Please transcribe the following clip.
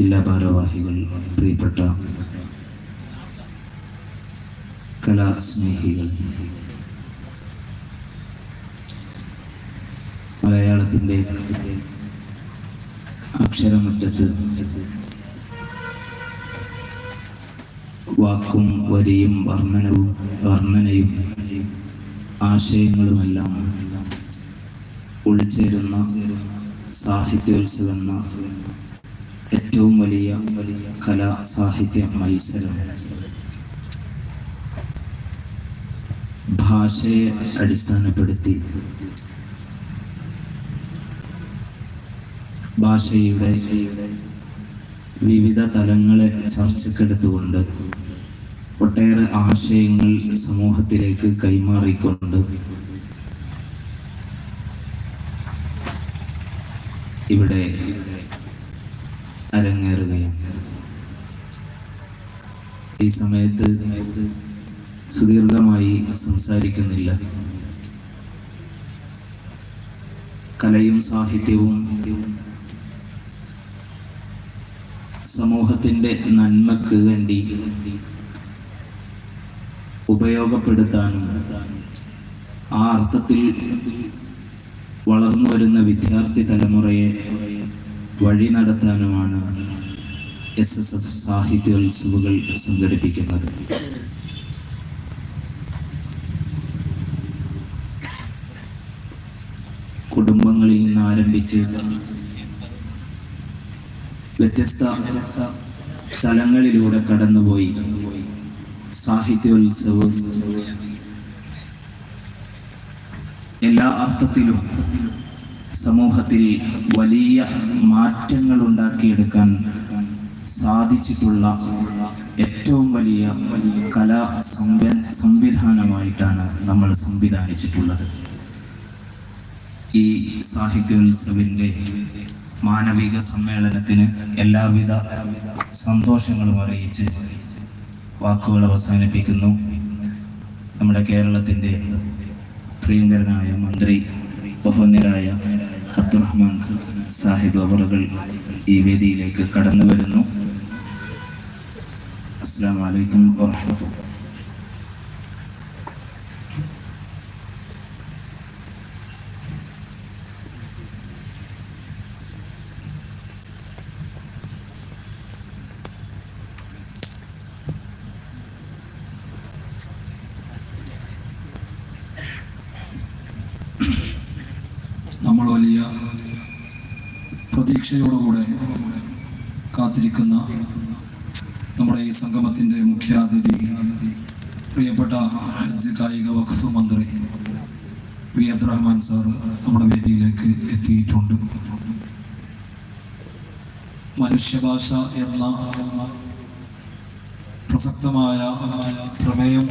ജില്ലാ ഭാരവാഹികൾ പ്രിയപ്പെട്ട കലാസ്നേഹികൾ. മലയാളത്തിന്റെ അക്ഷരമുറ്റത്ത് വാക്കും വരിയും വർണനവും വർണനയും ആശയങ്ങളുമെല്ലാം ഉൾച്ചേരുന്ന സാഹിത്യോത്സവം ഏറ്റവും വലിയ കലാ സാഹിത്യ മത്സരം. ഭാഷയെ അടിസ്ഥാനപ്പെടുത്തി ഭാഷയുടെ വിവിധ തലങ്ങളെ ചർച്ചക്കെടുത്തുകൊണ്ട് ഒട്ടേറെ ആശയങ്ങൾ സമൂഹത്തിലേക്ക് കൈമാറിക്കൊണ്ട് ഇവിടെ അരങ്ങേറുകയാണ് ഈ സമയത്ത് സുദീർഘമായി സംസാരിക്കുന്നില്ല. കലയും സാഹിത്യവും സമൂഹത്തിന്റെ നന്മക്ക് വേണ്ടി ഉപയോഗപ്പെടുത്താനും ആ അർത്ഥത്തിൽ വളർന്നു വരുന്ന വിദ്യാർത്ഥി തലമുറയെ വഴി നടത്താനുമാണ് എസ് എസ് എഫ് സാഹിത്യോത്സവങ്ങൾ സംഘടിപ്പിക്കുന്നത്. കുടുംബങ്ങളിൽ നിന്ന് ആരംഭിച്ച് വ്യത്യസ്ത തലങ്ങളിലൂടെ കടന്നുപോയി സാഹിത്യോത്സവം എല്ലാ അർത്ഥത്തിലും സമൂഹത്തിൽ വലിയ മാറ്റങ്ങൾ ഉണ്ടാക്കിയെടുക്കാൻ സാധിച്ചിട്ടുള്ള ഏറ്റവും വലിയ കലാ സംവിധാനമായിട്ടാണ് നമ്മൾ സംവിധാനിച്ചിട്ടുള്ളത്. ഈ സാഹിത്യോത്സവിന്റെ മാനവിക സമ്മേളനത്തിന് എല്ലാവിധ സന്തോഷങ്ങളും അറിയിച്ച് വാക്കുകൾ അവസാനിപ്പിക്കുന്നു. നമ്മുടെ കേരളത്തിന്റെ പ്രിയങ്കരനായ മന്ത്രി അബ്ദുറഹ്മാൻ സാഹിബ് അവറുകൾ ഈ വേദിയിലേക്ക് കടന്നു വരുന്നു. അസ്സാം വലൈക്കും വാഹമത്തുള്ള നമ്മൾ വലിയ പ്രതീക്ഷയോടുകൂടെ കാത്തിരിക്കുന്ന നമ്മുടെ ഈ സംഗമത്തിന്റെ മുഖ്യാതിഥി പ്രിയപ്പെട്ട ഹജ്ജ് കായിക വഖഫ് മന്ത്രി വി. അബ്ദുറഹ്മാൻ സാർ നമ്മുടെ വേദിയിലേക്ക് എത്തിയിട്ടുണ്ട്. മനുഷ്യഭാഷ എന്ന പ്രസക്തമായ പ്രമേയം